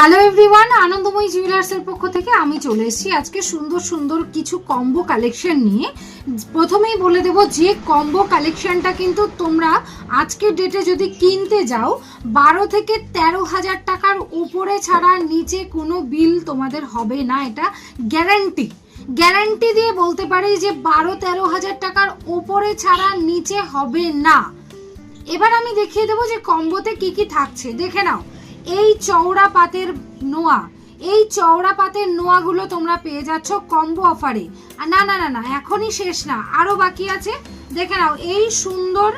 Hello everyone আনন্দময়ী জুয়েলার্সের পক্ষ থেকে আমি চলে এসেছি আজকে সুন্দর সুন্দর কিছু কম্বো কালেকশন নিয়ে। প্রথমেই বলে দেব যে কম্বো কালেকশনটা কিন্তু তোমরা আজকের ডেটে যদি কিনতে যাও, বারো থেকে তেরো হাজার টাকার উপরে ছাড়া নিচে কোনো বিল তোমাদের হবে না, এটা গ্যারান্টি গ্যারান্টি দিয়ে বলতে পারি যে বারো তেরো হাজার টাকার উপরে ছাড়া নিচে হবে না। এবার আমি দেখিয়ে দেবো যে কম্বোতে কি কি থাকছে, দেখে নাও। এই চওড়া পাতের নোয়া, এই চওড়া পাতের নোয়াগুলো তোমরা পেয়ে যাচ্ছ কম্বো অফারে না না না না, এখনই শেষ না, আরও বাকি আছে। দেখে নাও, এই সুন্দর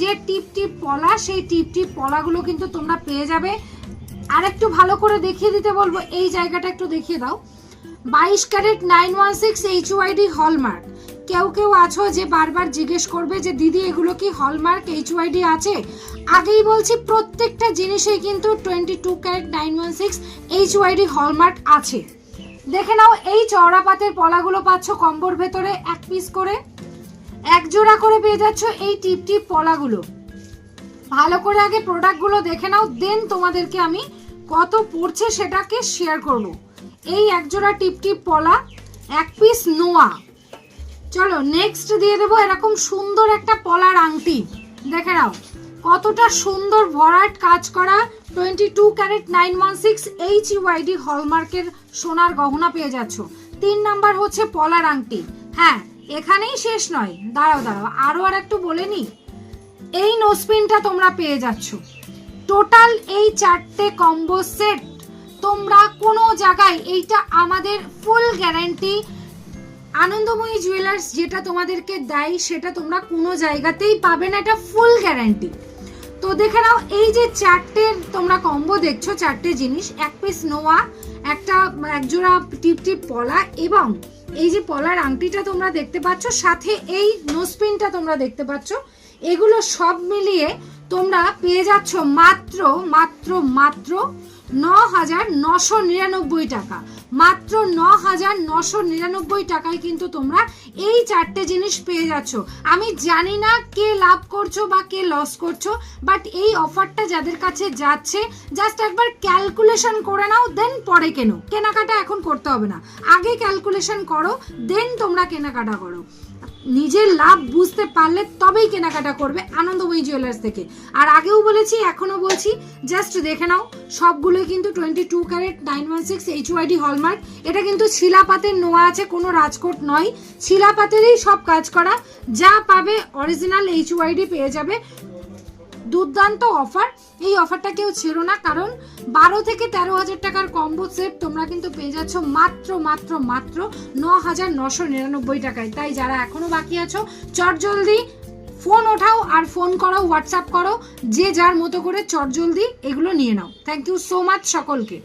যে টিপ টিপ পলা, সেই টিপ টিপ পলাগুলো কিন্তু তোমরা পেয়ে যাবে। আর একটু ভালো করে দেখিয়ে দিতে বলব, এই জায়গাটা একটু দেখিয়ে দাও। বাইশ carat nine one six H UID hallmark কেউ কেউ আছো যে বারবার জিজ্ঞেস করবে যে, দিদি, এগুলো কি হলমার্ক এইচ ওয়াইডি আছে? আগেই বলছি, প্রত্যেকটা জিনিসেই কিন্তু twenty two carat nine one six H UID hallmark আছে। দেখে নাও, এই চওড়া পাতের পলাগুলো পাচ্ছ কম্বোর ভেতরে এক পিস করে। এক জোড়া করে পেয়ে যাচ্ছ এই টিপ টিপ পলাগুলো। ভালো করে আগে প্রোডাক্টগুলো দেখে নাও দেন তোমাদেরকে আমি কত পড়ছে সেটাকে শেয়ার করব। এই এক জোড়া টিপ টিপ পলা, এক পিস নোয়া। চলো নেক্সট দিয়ে দেবো এরকম সুন্দর একটা পলার আংটি। দেখে নাও, কতটা সুন্দর ভরাট কাজ করা twenty two carat nine one six H UID হলমার্কের সোনার গহনা পেয়ে যাচ্ছ। তিন নাম্বার হচ্ছে পলার আংটি। হ্যাঁ এখানেই শেষ নয়। দাঁড়াও দাঁড়াও আরও আর একটু বলে নি। এই নোসপিনটা তোমরা পেয়ে যাচ্ছ। টোটাল এই চারটে কম্বো সেট তোমরা কোনো জায়গায় এইটা আমাদের ফুল গ্যারান্টি আনন্দময়ী জুয়েলার্স যেটা তোমাদেরকে দেয়, সেটা তোমরা কোনো জায়গাতেই পাবে না, এটা ফুল গ্যারান্টি তো দেখে নাও, এই যে চারটে তোমরা কম্বো দেখছ, চারটে জিনিস, এক পিস নোয়া, একটা একজোড়া টিপ টিপ পলা এবং এই যে পলার আংটিটা তোমরা দেখতে পাচ্ছ, সাথে এই নোসপিনটা তোমরা দেখতে পাচ্ছ, এগুলো সব মিলিয়ে তোমরা পেয়ে যাচ্ছ মাত্র মাত্র মাত্র ন হাজার নশো নিরানব্বই টাকা। মাত্র ন হাজার নশো নিরানব্বই টাকায় কিন্তু তোমরা এই চারটে জিনিস পেয়ে যাচ্ছ। আমি জানি না কে লাভ করছ বা কে লস করছ বাট এই অফারটা যাদের কাছে যাচ্ছে জাস্ট একবার ক্যালকুলেশন করে নাও দেন পরে কেনো। কেনাকাটা এখন করতে হবে না। আগে ক্যালকুলেশন করো দেন তোমরা কেনাকাটা করো। নিজের লাভ বুঝতে পারলে তবেই কেনাকাটা করবে আনন্দময়ী জুয়েলার্স থেকে। আর আগেও বলেছি, এখনও বলছি জাস্ট দেখে নাও, সবগুলোই কিন্তু twenty two carat nine one six H UID hallmark এটা কিন্তু শিলাপাতের নোয়া আছে, কোনো রাজকোট নয়। শিলাপাতেরই সব কাজ করা। যা পাবে অরিজিনাল এইচ ওয়াইডি পেয়ে যাবে। দুর্দান্ত অফার। এই অফারটা কেউ ছেড়ো না, কারণ বারো থেকে তেরো হাজার টাকার কম্বো সেট তোমরা কিন্তু পেয়ে যাচ্ছ মাত্র মাত্র মাত্র ন হাজার নশো নিরানব্বই টাকায়। তাই যারা এখনও বাকি আছো চট জলদি ফোন ওঠাও আর ফোন করাও হোয়াটসঅ্যাপ করো, যে যার মতো করে চটজলদি এগুলো নিয়ে নাও। থ্যাংক ইউ সো মাচ সকলকে।